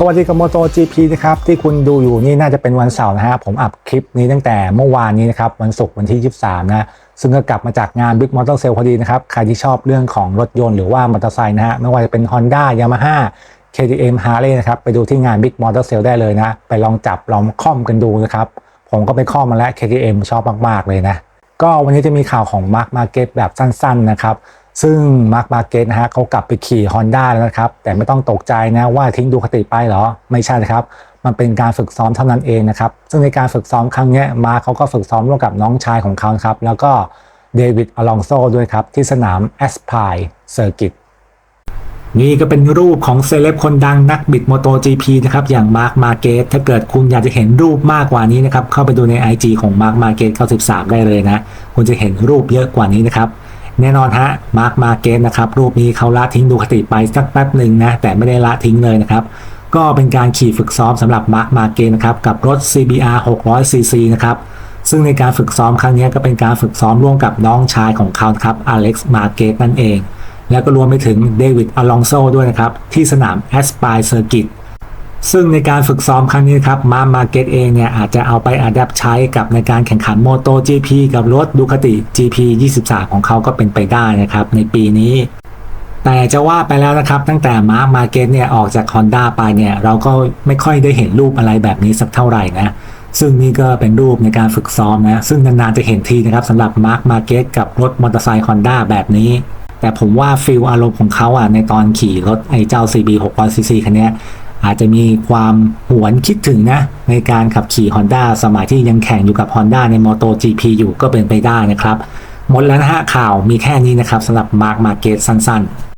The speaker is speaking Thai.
สวัสดีกับ Moto GP นะครับที่คุณดูอยู่นี่น่าจะเป็นวันเสาร์นะฮะผมอัดคลิปนี้ตั้งแต่เมื่อวานนี้นะครับวันศุกร์วันที่ 23 นะซึ่งก็กลับมาจากงาน Big Motor Sale พอดีนะครับใครที่ชอบเรื่องของรถยนต์หรือว่ามอเตอร์ไซค์นะฮะไม่ว่าจะเป็น Honda Yamaha KTM Harley นะครับไปดูที่งาน Big Motor Sale ได้เลยนะ ไปลองจับลองค่อมกันดูนะครับผมก็ไปค่อมมาแล้ว KTM ชอบมากๆเลยนะก็วันนี้จะมีข่าวของ Mark Market แบบสั้นๆนะครับ ซึ่ง Mark Market นะฮะเขากลับไปขี่ Honda แล้วนะครับ แต่ไม่ต้องตกใจนะว่าทิ้งดูคติไปเหรอ ไม่ใช่นะครับ มันเป็นการฝึกซ้อมเท่านั้นเองนะครับ ซึ่งในการฝึกซ้อมครั้งนี้มาร์คเขาก็ฝึกซ้อมร่วมกับน้องชายของเขาครับ แล้วก็เดวิดอลองโซด้วยครับ ที่สนามแอสพายเซอร์กิตนี่ก็เป็นรูปของเซเลบคนดังนักบิด MotoGP นะครับ อย่างมาร์คมาเกตถ้าเกิดคุณอยากจะเห็นรูปมากกว่านี้นะครับ เข้าไปดูใน IG ของมาร์คมาเกต93 ได้เลยนะ คุณจะเห็นรูปเยอะกว่านี้นะครับ แน่นอนฮะมาร์คมาเกตนะครับรูปนี้เขาละทิ้งดูคติไปสักแป๊บหนึ่งนะแต่ไม่ได้ละทิ้งเลยนะครับก็เป็นการขี่ฝึกซ้อมสำหรับมาร์คมาเกตนะครับกับรถ CBR 600cc นะครับซึ่งในการฝึกซ้อมครั้งนี้ก็เป็นการฝึกซ้อมร่วมกับน้องชายของเขาครับอเล็กซ์มาเกตนั่นเอง แล้วก็รวมไปถึงเดวิดอลองโซด้วยนะครับที่สนามแอสปายเซอร์กิต ซึ่งในการฝึกซ้อมครั้งนี้ครับมามาเกตเองเนี่ยอาจจะเอาไปอัดแอปใช้กับในการแข่งขันโมโต GP กับรถดูคติ GP 23 ของเขาก็เป็นไปได้นะครับในปีนี้ แต่จะว่าไปแล้วนะครับ ตั้งแต่มาร์คมาเกตเนี่ยออกจาก Honda ไปเนี่ยเราก็ไม่ค่อยได้เห็นรูปอะไรแบบนี้สักเท่าไหร่นะซึ่งนี่ก็เป็นรูปในการฝึกซ้อมนะ ซึ่งนานๆจะเห็นทีนะครับสำหรับมาร์คมาเกตกับรถมอเตอร์ไซค์ Honda แบบนี้ แต่ผมว่าฟิลอารมณ์ของเขาอะในตอนขี่รถไอ้เจ้า CB 600cc คันเนี้ย อาจจะมีความหวนคิดถึงนะ ในการขับขี่ Honda สมัยที่ยังแข่งอยู่กับ Honda ใน MotoGP อยู่ก็เป็นไปได้นะครับ หมดแล้วนะฮะข่าวมีแค่นี้นะครับสำหรับมาร์กมาเกตสั้นๆ